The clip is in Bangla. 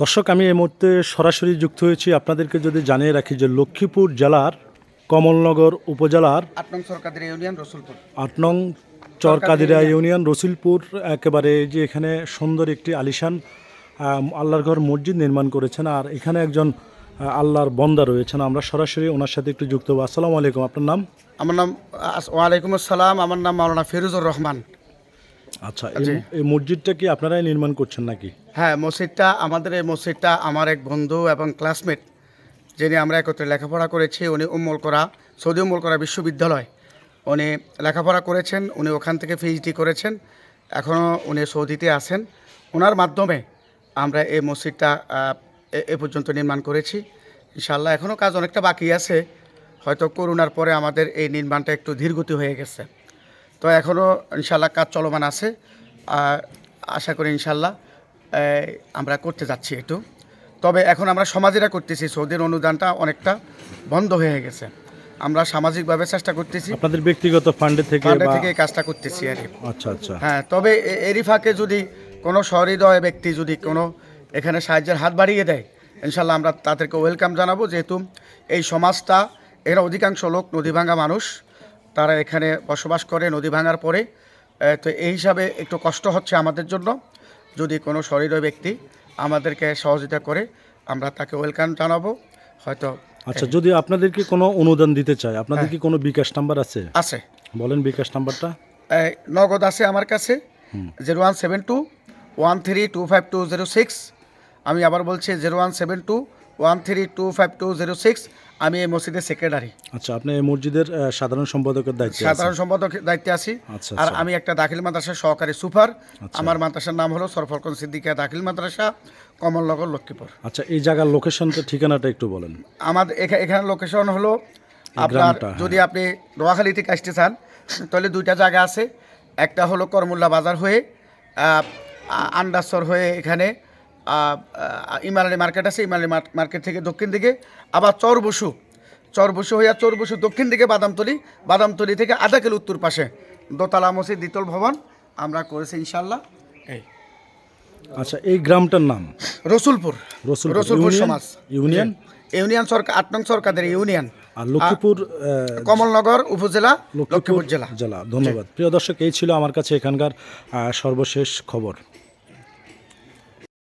দর্শক আমি এই মুহূর্তে সরাসরি যুক্ত হয়েছি। আপনাদেরকে যদি জানিয়ে রাখি যে লক্ষ্মীপুর জেলার কমলনগর উপজেলার আট নং সরকারি ইউনিয়ন রসুলপুর। আট নং চরকাদিরা ইউনিয়ন রসুলপুর একেবারে যে এখানে সুন্দর একটি আলিশান আল্লাহর ঘর মসজিদ নির্মাণ করেছেন আর এখানে একজন আল্লাহর বন্দা রয়েছেন। আমরা সরাসরি ওনার সাথে একটু যুক্ত হব। আসসালামু আলাইকুম আপনার নাম? আমার নাম ওয়ালাইকুম আসসালাম। আমার নাম মাওলানা ফিরুজুর রহমান। আচ্ছা এই- মসজিদটা কি আপনারাই নির্মাণ করছেন নাকি? হ্যাঁ মসজিদটা আমাদের এই মসজিদটা আমার এক বন্ধু এবং ক্লাসমেট যিনি আমরা একত্রে লেখাপড়া করেছি উনি উম্মল করা সৌদি উম্মল করা বিশ্ববিদ্যালয়। উনি লেখাপড়া করেছেন উনি ওখান থেকে পিএইচডি করেছেন এখনও উনি সৌদিতে আছেন। ওনার মাধ্যমে আমরা এই মসজিদটা এ- এ পর্যন্ত নির্মাণ করেছি। ইনশাল্লাহ এখনও কাজ অনেকটা বাকি আছে। হয়তো করোনার পরে আমাদের এই নির্মাণটা একটু ধীরগতি হয়ে গেছে। তো এখনও ইনশাল্লাহ কাজ চলমান আছে। আর আশা করি ইনশাল্লাহ আমরা করতে যাচ্ছি একটু। তবে এখন আমরা সমাজেরা করতেছি সৌদির অনুদানটা অনেকটা বন্ধ হয়ে গেছে। আমরা সামাজিকভাবে চেষ্টা করতেছি। আপনাদের ব্যক্তিগত ফান্ডে থেকে ফান্ডে থেকে এই কাজটা করতেছি আর কি। আচ্ছা আচ্ছা। হ্যাঁ তবে এরই ফাঁকে যদি কোনো সহৃদয় ব্যক্তি যদি কোনো এখানে সাহায্যের হাত বাড়িয়ে দেয় ইনশাল্লাহ আমরা তাদেরকে ওয়েলকাম জানাব। যেহেতু এই সমাজটা এরা অধিকাংশ লোক নদী ভাঙা মানুষ তারা এখানে বসবাস করে নদী ভাঙার পরে। তো এই হিসাবে একটু কষ্ট হচ্ছে আমাদের জন্য। যদি কোনো সহৃদয় ব্যক্তি আমাদেরকে সহযোগিতা করে আমরা তাকে ওয়েলকাম জানাব। হয়তো আচ্ছা যদি আপনাদেরকে কোনো অনুদান দিতে চায় আপনাদের কি কোনো বিকাশ নাম্বার আছে? আছে। বলেন বিকাশ নাম্বারটা। নগদ আছে আমার কাছে। Zero one seven two one three two five two zero six. আমি আবার বলছি zero one seven two one three two five two zero six আমি এই মসজিদের সেক্রেটারি আচ্ছা আপনি এই মসজিদের সাধারণ সম্পাদকের দায়িত্ব সাধারণ সম্পাদক দায়িত্বে আছি। আচ্ছা, আর আচ্ছা। আমি একটা দাখিল মাদ্রাসার সহকারী সুপার। আমার মাদ্রাসার নাম হলো সরফরকন সিদ্দিকা দাখিল মাদ্রাসা কমলনগর লক্ষ্মীপুর। আচ্ছা এই জায়গার লোকেশনটা ঠিকানাটা একটু বলেন। আমাদের এখা- এখানে লোকেশন হলো আপনার হ্যাঁ। যদি আপনি নোয়াখালী থেকে আসতে চান তাহলে দুইটা জায়গা আছে। একটা হলো করমুল্লা বাজার হয়ে আন্ডাসর হয়ে এখানে আহ, মার্কেট আছে ইমারানি মার- মার্কেট থেকে দক্ষিণ দিকে। আবার চরবসু চরবসু হইয়া চরবসু দক্ষিণ দিকে বাদামতলি বাদামতলি থেকে আধা কিলো উত্তর পাশে। দোতলা মসজিদ দ্বিতল ভবন আমরা করেছি ইনশাল্লাহ এই। আচ্ছা এই গ্রামটার নাম? রসুলপুর। রসুলপুর। রসুলপুর সমাজ। ইউনিয়ন? ইউনিয়ন সরকার আট নং সরকারের ইউনিয়ন। আর লক্ষ্মীপুর কমলনগর উপজেলা লক্ষ্মীপুর জেলা। জেলা। ধন্যবাদ। প্রিয় দর্শক এই ছিল আমার কাছে এখানকার সর্বশেষ খবর।